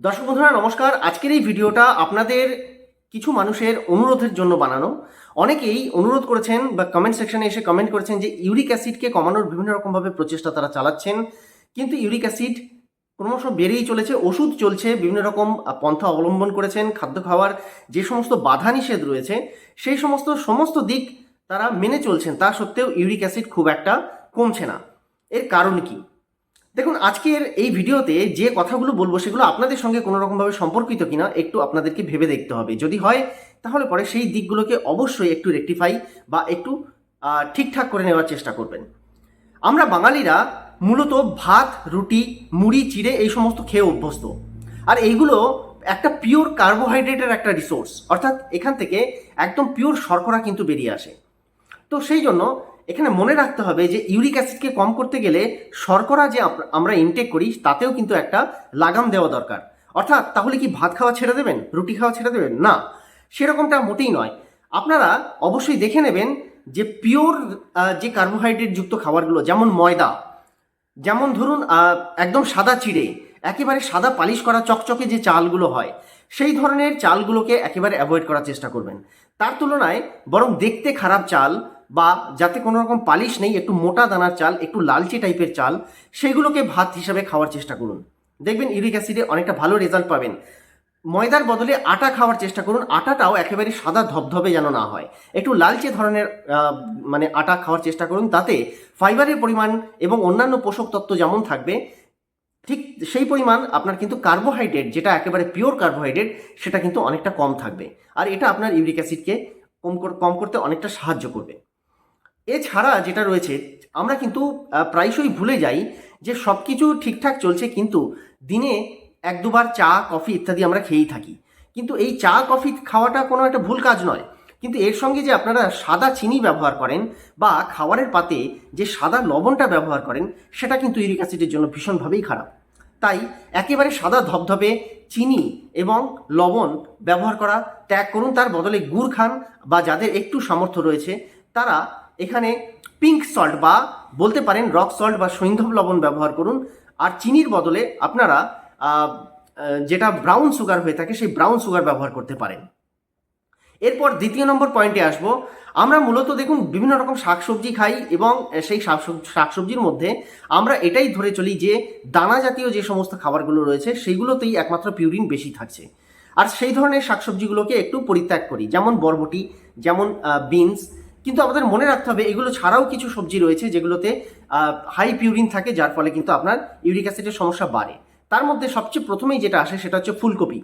দর্শক বন্ধুরা, নমস্কার। আজকের এই ভিডিওটা আপনাদের কিছু মানুষের অনুরোধের জন্য বানানো। অনেকেই অনুরোধ করেছেন বা কমেন্ট সেকশনে এসে কমেন্ট করেছেন যে ইউরিক অ্যাসিডকে কমানোর বিভিন্ন রকমভাবে প্রচেষ্টা তারা চালাচ্ছেন। কিন্তু ইউরিক অ্যাসিড ক্রমশ বেড়েই চলেছে, ওষুধ চলছে, বিভিন্ন রকম পন্থা অবলম্বন করেছেন, খাদ্য খাওয়ার যে সমস্ত বাধা নিষেধ রয়েছে, সেই সমস্ত সমস্ত দিক তারা মেনে চলছেন। তা সত্ত্বেও ইউরিক অ্যাসিড খুব একটা কমছে না। এর কারণ কি? দেখুন, আজকের এই ভিডিওতে যে কথাগুলো বলব সেগুলো আপনাদের সঙ্গে কোনো রকমভাবে সম্পর্কিত কিনা একটু আপনাদেরকে ভেবে দেখতে হবে। যদি হয়, তাহলে পরে সেই দিকগুলোকে অবশ্যই একটু রেকটিফাই বা একটু ঠিকঠাক করে নেওয়ার চেষ্টা করবেন। আমরা বাঙালিরা মূলত ভাত, রুটি, মুড়ি, চিড়ে এই সমস্ত খেয়ে অভ্যস্ত। আর এইগুলো একটা পিওর কার্বোহাইড্রেটের একটা রিসোর্স অর্থাৎ এখান থেকে একদম পিওর শর্করা কিন্তু বেরিয়ে আসে। তো সেই জন্য এখানে মনে রাখতে হবে যে ইউরিক অ্যাসিডকে কম করতে গেলে শর্করা যে আমরা ইনটেক করি, তাতেও কিন্তু একটা লাগাম দেওয়া দরকার। অর্থাৎ তাহলে কি ভাত খাওয়া ছেড়ে দেবেন? রুটি খাওয়া ছেড়ে দেবেন? না। সেরকমটা মোটেই নয়। আপনারা অবশ্যই দেখে নেবেন যে পিওর যে কার্বোহাইড্রেট যুক্ত খাবারগুলো, যেমন ময়দা, যেমন ধরুন একদম সাদা চিড়ে, একেবারে সাদা পালিশ করা চকচকে যে চালগুলো হয়, সেই ধরনের চালগুলোকে একেবারে অ্যাভয়েড করার চেষ্টা করবেন। তার তুলনায় বরং দেখতে খারাপ চাল বা যাতে কোনো রকম পালিশ নেই, একটু মোটা দানার চাল, একটু লালচে টাইপের চাল, সেগুলোকে ভাত হিসাবে খাওয়ার চেষ্টা করুন। দেখবেন ইউরিক অ্যাসিডে অনেকটা ভালো রেজাল্ট পাবেন। ময়দার বদলে আটা খাওয়ার চেষ্টা করুন। আটাটাও একেবারে সাদা ধবধবে যেন না হয়। একটু লালচে ধরনের মানে আটা খাওয়ার চেষ্টা করুন। তাতে ফাইবারের পরিমাণ এবং অন্যান্য পোষক তত্ত্ব যেমন থাকবে, ঠিক সেই পরিমাণ আপনার কিন্তু কার্বোহাইড্রেট, যেটা একেবারে পিওর কার্বোহাইড্রেট, সেটা কিন্তু অনেকটা কম থাকবে। আর এটা আপনার ইউরিক অ্যাসিডকে কম কম করতে অনেকটা সাহায্য করবে। এছাড়া যেটা রয়েছে, আমরা কিন্তু প্রায়শই ভুলে যাই যে সব কিছু ঠিকঠাক চলছে কিন্তু দিনে এক দুবার চা, কফি ইত্যাদি আমরা খেয়েই থাকি। কিন্তু এই চা, কফি খাওয়াটা কোনো একটা ভুল কাজ নয়। কিন্তু এর সঙ্গে যে আপনারা সাদা চিনি ব্যবহার করেন বা খাবারের পাতে যে সাদা লবণটা ব্যবহার করেন, সেটা কিন্তু ইউরিক অ্যাসিডের জন্য ভীষণভাবেই খারাপ। তাই একেবারে সাদা ধবধবে চিনি এবং লবণ ব্যবহার করা, ত্যাগ করুন। তার বদলে গুড় খান বা যাদের একটু সামর্থ্য রয়েছে, তারা এখানে পিঙ্ক সল্ট বা বলতে পারেন রক সল্ট বা সৈন্ধব লবণ ব্যবহার করুন। আর চিনির বদলে আপনারা যেটা ব্রাউন সুগার হয়ে থাকে সেই ব্রাউন সুগার ব্যবহার করতে পারেন। এরপর দ্বিতীয় নম্বর পয়েন্টে আসব। আমরা মূলত দেখুন বিভিন্ন রকম শাকসবজি খাই এবং সেই শাকসব- শাকসবজির মধ্যে আমরা এটাই ধরে চলি যে দানা জাতীয় যে সমস্ত খাবারগুলো রয়েছে সেইগুলোতেই একমাত্র পিউরিন বেশি থাকছে। আর সেই ধরনের শাকসবজিগুলোকে একটু পরিত্যাগ করি। যেমন বরবটি, যেমন বিনস কিন্তু আমাদের মনে রাখতে হবে, এগুলো ছাড়াও কিছু সবজি রয়েছে যেগুলোতে হাই পিউরিন থাকে, যার ফলে কিন্তু আপনার ইউরিক অ্যাসিডের সমস্যা বাড়ে। তার মধ্যে সবচেয়ে প্রথমেই যেটা আসে সেটা হচ্ছে ফুলকপি।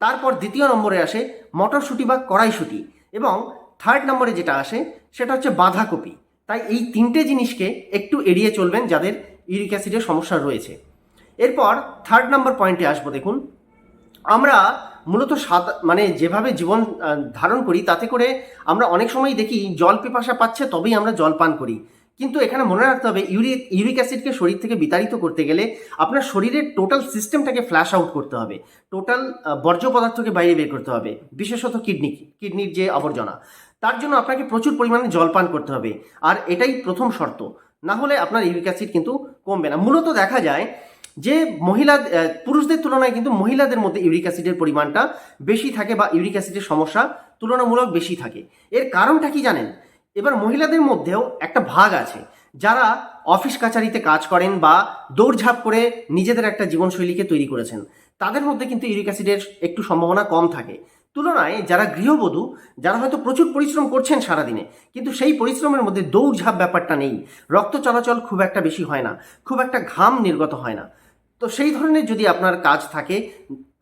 তারপর দ্বিতীয় নম্বরে আসে মটরশুঁটি বা কড়াইশুঁটি এবং থার্ড নম্বরে যেটা আসে সেটা হচ্ছে বাঁধাকপি। তাই এই তিনটে জিনিসকে একটু এড়িয়ে চলবেন যাদের ইউরিক অ্যাসিডের সমস্যা রয়েছে। এরপর থার্ড নম্বর পয়েন্টে আসব দেখুন। আমরা মূলত মানে যেভাবে জীবন ধারণ করি, তাতে করে আমরা অনেক সময় দেখি জল পিপাসা পাচ্ছে, তবেই আমরা জল পান করি। কিন্তু এখানে মনে রাখতে হবে ইউরিক ইউরিক অ্যাসিডকে শরীর থেকে বিতাড়িত করতে গেলে আপনার শরীরের টোটাল সিস্টেমটাকে ফ্ল্যাশ আউট করতে হবে। টোটাল বর্জ্য পদার্থকে বাইরে বের করতে হবে, বিশেষত কিডনি, কিডনির যে আবর্জনা। তার জন্য আপনাকে প্রচুর পরিমাণে জল পান করতে হবে। আর এটাই প্রথম শর্ত। না হলে আপনার ইউরিক অ্যাসিড কিন্তু কমবে না। মূলত দেখা যায় যে মহিলা পুরুষদের তুলনায় কিন্তু মহিলাদের মধ্যে ইউরিক অ্যাসিডের পরিমাণটা বেশি থাকে বা ইউরিক অ্যাসিডের সমস্যা তুলনামূলক বেশি থাকে। এর কারণটা কি জানেন? এবার মহিলাদের মধ্যেও একটা ভাগ আছে যারা অফিস কাচারিতে কাজ করেন বা দৌড়ঝাঁপ করে নিজেদের একটা জীবনশৈলীকে তৈরি করেছেন। তাদের মধ্যে কিন্তু ইউরিক অ্যাসিডের একটু সম্ভাবনা কম থাকে। তুলনায় যারা গৃহবধূ, যারা হয়তো প্রচুর পরিশ্রম করছেন সারাদিনে, কিন্তু সেই পরিশ্রমের মধ্যে দৌড়ঝাঁপ ব্যাপারটা নেই। রক্ত চলাচল খুব একটা বেশি হয় না। খুব একটা ঘাম নির্গত হয় না। তো সেই ধরনের যদি আপনার কাজ থাকে,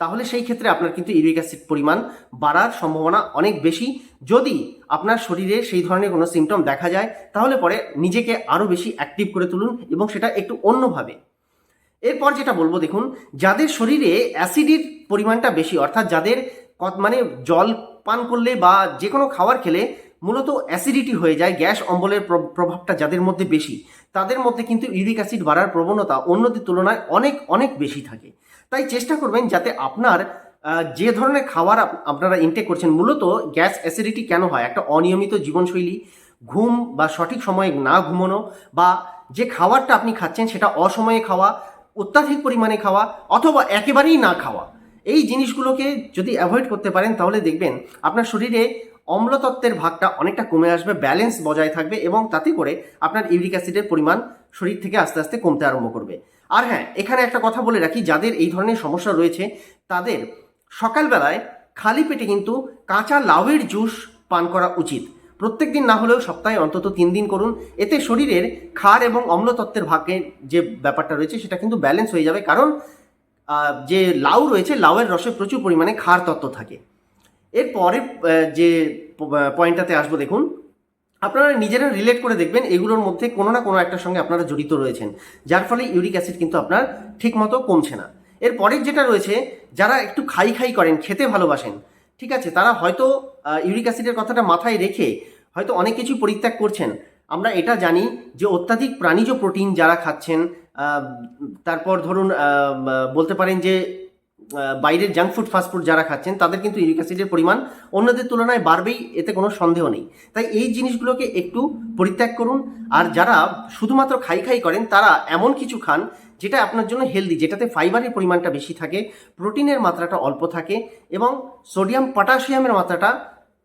তাহলে সেই ক্ষেত্রে আপনার কিন্তু ইউরিক অ্যাসিড পরিমাণ বাড়ার সম্ভাবনা অনেক বেশি। যদি আপনার শরীরে সেই ধরনের কোনো সিমটম দেখা যায়, তাহলে পরে নিজেকে আরও বেশি অ্যাক্টিভ করে তুলুন এবং সেটা একটু অন্যভাবে। এরপর যেটা বলব দেখুন, যাদের শরীরে অ্যাসিডের পরিমাণটা বেশি, অর্থাৎ যাদের মানে জল পান করলে বা যে কোনো খাবার খেলে মূলত অ্যাসিডিটি হয়ে যায় গ্যাস অম্বলের প্রভাবটা যাদের মধ্যে বেশি, তাদের মধ্যে কিন্তু ইউরিক অ্যাসিড বাড়ার প্রবণতা অন্যদের তুলনায় অনেক অনেক বেশি থাকে। তাই চেষ্টা করবেন যাতে আপনার যে ধরনের খাবার আপ- আপনারা ইনটেক করছেন, মূলত গ্যাস অ্যাসিডিটি কেন হয়? একটা অনিয়মিত জীবনশৈলী, ঘুম বা সঠিক সময়ে না ঘুমানো বা যে খাবারটা আপনি খাচ্ছেন সেটা অসময়ে খাওয়া, অত্যাধিক পরিমাণে খাওয়া অথবা একেবারেই না খাওয়া। এই জিনিসগুলোকে যদি অ্যাভয়েড করতে পারেন তাহলে দেখবেন আপনার শরীরে অম্লতত্ত্বের ভাগটা অনেকটা কমে আসবে ব্যালেন্স বজায় থাকবে এবং তাতে করে আপনার ইউরিক অ্যাসিডের পরিমাণ শরীর থেকে আস্তে আস্তে কমতে আরম্ভ করবে। আর হ্যাঁ এখানে একটা কথা বলে রাখি, যাদের এই ধরনের সমস্যা রয়েছে, তাদের সকালবেলায় খালি পেটে কিন্তু কাঁচা লাউয়ের জুস পান করা উচিত। প্রত্যেক দিন না হলেও সপ্তাহে অন্তত তিন দিন করুন। এতে শরীরের ক্ষার এবং অম্লতত্ত্বের ভাগের যে ব্যাপারটা রয়েছে, সেটা কিন্তু ব্যালেন্স হয়ে যাবে। কারণ যে লাউ রয়েছে, লাউয়ের রসে প্রচুর পরিমাণে ক্ষার তত্ত্ব থাকে। এরপরে যে পয়েন্টটাতে আসব, দেখুন। আপনারা নিজেরা রিলেট করে দেখবেন এগুলোর মধ্যে কোনো না কোনো একটার সঙ্গে আপনারা জড়িত রয়েছেন, যার ফলে ইউরিক অ্যাসিড কিন্তু আপনার ঠিকমতো কমছে না। এর পরের যেটা রয়েছে, যারা একটু খাই খাই করেন, খেতে ভালোবাসেন, ঠিক আছে, তারা হয়তো ইউরিক অ্যাসিডের কথাটা মাথায় রেখে হয়তো অনেক কিছু পরিত্যাগ করছেন। আমরা এটা জানি যে অত্যাধিক প্রাণীজ প্রোটিন যারা খাচ্ছেন তারপর ধরুন বলতে পারেন যে বাইরের জাঙ্ক ফুড ফাস্টফুড যারা খাচ্ছেন, তাদের কিন্তু ইউরিক অ্যাসিডের পরিমাণ অন্যদের তুলনায় বাড়বেই, এতে কোনো সন্দেহ নেই। তাই এই জিনিসগুলোকে একটু পরিত্যাগ করুন। আর যারা শুধুমাত্র খাই খাই করেন, তারা এমন কিছু খান যেটা আপনার জন্য হেলদি যেটাতে ফাইবারের পরিমাণটা বেশি থাকে প্রোটিনের মাত্রাটা অল্প থাকে, এবং সোডিয়াম পটাশিয়ামের মাত্রাটা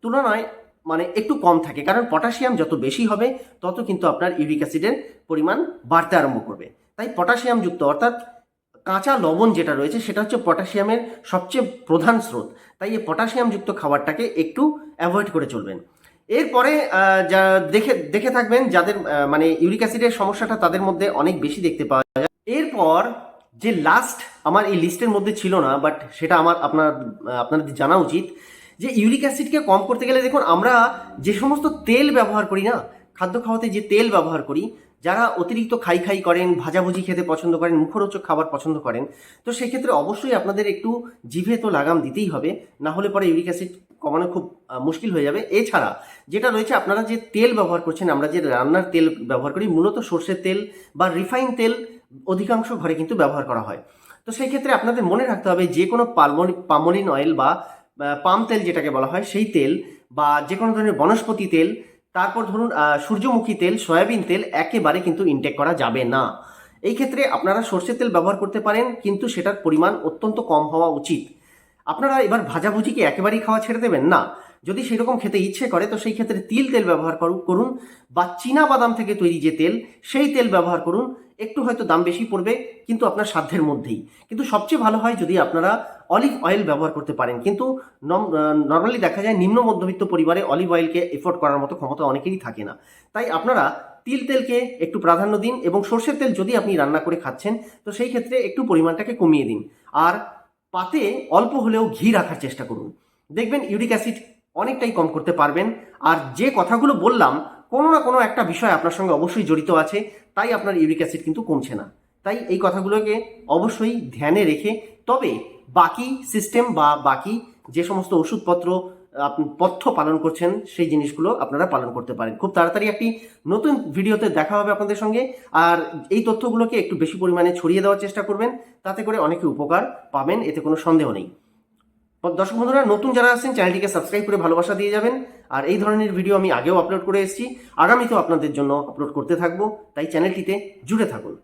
তুলনায় মানে একটু কম থাকে। কারণ পটাশিয়াম যত বেশি হবে, তত কিন্তু আপনার ইউরিক অ্যাসিডের পরিমাণ বাড়তে আরম্ভ করবে। তাই পটাশিয়ামযুক্ত অর্থাৎ কাঁচা লবণ যেটা রয়েছে সেটা হচ্ছে পটাশিয়ামের সবচেয়ে প্রধান স্রোত। তাই এই পটাশিয়ামযুক্ত খাবারটাকে একটু অ্যাভয়েড করে চলবেন। এরপরে যা দেখে দেখে থাকবেন যাদের মানে ইউরিক অ্যাসিডের সমস্যাটা তাদের মধ্যে অনেক বেশি দেখতে পাওয়া যায়। এরপর, যে লাস্ট আমার এই লিস্টের মধ্যে ছিল না বাট সেটা আমার, আপনার আপনাদের জানা উচিত, যে ইউরিক অ্যাসিডকে কম করতে গেলে দেখুন, আমরা যে সমস্ত তেল ব্যবহার করি না, খাদ্য খাওয়াতে যে তেল ব্যবহার করি যারা অতিরিক্ত খাই খাই করেন, ভাজাভুজি খেতে পছন্দ করেন, মুখরোচক খাবার পছন্দ করেন, তো সেক্ষেত্রে অবশ্যই আপনাদের একটু জিভে তো লাগাম দিতেই হবে, না হলে পরে ইউরিক অ্যাসিড কমানো খুব মুশকিল হয়ে যাবে। এছাড়া যেটা রয়েছে, আপনারা যে তেল ব্যবহার করছেন, আমরা যে রান্নার তেল ব্যবহার করি, মূলত সর্ষের তেল বা রিফাইন তেল অধিকাংশ ঘরে কিন্তু ব্যবহার করা হয়। তো সেই ক্ষেত্রে আপনাদের মনে রাখতে হবে, যে কোনো পালমনি পামলিন অয়েল বা পাম তেল যেটাকে বলা হয়, সেই তেল বা যে কোনো ধরনের বনস্পতি তেল তারপর ধরুন সূর্যমুখী তেল, সয়াবিন তেল একেবারে কিন্তু ইনটেক করা যাবে না। এই ক্ষেত্রে আপনারা সর্ষের তেল ব্যবহার করতে পারেন, কিন্তু সেটার পরিমাণ অত্যন্ত কম হওয়া উচিত। আপনারা এবার ভাজাভুজি কি একেবারেই খাওয়া ছেড়ে দেবেন না। যদি সেরকম খেতে ইচ্ছে করে, তো সেই ক্ষেত্রে তিল তেল ব্যবহার করু- করুন, বা চীনা বাদাম থেকে তৈরি যে তেল, সেই তেল ব্যবহার করুন। একটু হয়তো দাম বেশি পড়বে, কিন্তু আপনার সাধ্যের মধ্যেই। কিন্তু সবচেয়ে ভালো হয় যদি আপনারা অলিভ অয়েল ব্যবহার করতে পারেন। কিন্তু নর্মালি দেখা যায় নিম্ন মধ্যবিত্ত পরিবারে অলিভ অয়েলকে এফোর্ড করার মতো ক্ষমতা অনেকেরই থাকে না। তাই আপনারা তিল তেলকে একটু প্রাধান্য দিন এবং সর্ষের তেল যদি আপনি রান্না করে খাচ্ছেন, তো সেই ক্ষেত্রে একটু পরিমাণটাকে কমিয়ে দিন। আর পাতে অল্প হলেও ঘি রাখার চেষ্টা করুন। দেখবেন ইউরিক অ্যাসিড অনেকটাই কম করতে পারবেন। আর যে কথাগুলো বললাম, কোনো না কোনো একটা বিষয় আপনার সঙ্গে অবশ্যই জড়িত আছে, তাই আপনার ইউরিক অ্যাসিড কিন্তু কমছে না। তাই এই কথাগুলোকে অবশ্যই ধ্যানে রেখে, তবে বাকি সিস্টেম বা বাকি যে সমস্ত ওষুধপত্র আপনি পথ্য পালন করছেন, সেই জিনিসগুলো আপনারা পালন করতে পারেন। খুব তাড়াতাড়ি একটি নতুন ভিডিওতে দেখা হবে আপনাদের সঙ্গে। আর এই তথ্যগুলোকে একটু বেশি পরিমাণে ছড়িয়ে দেওয়ার চেষ্টা করবেন, তাতে করে অনেকে উপকার পাবেন, এতে কোনো সন্দেহ নেই। দর্শক বন্ধুরা, নতুন যারা আছেন চ্যানেলটিকে সাবস্ক্রাইব করে ভালোবাসা দিয়ে যাবেন। আর এই ধরনের ভিডিও আমি আগেও আপলোড করে এসেছি। আগামীতেও আপনাদের জন্য আপলোড করতে থাকব। তাই চ্যানেলটিতে জুড়ে থাকুন।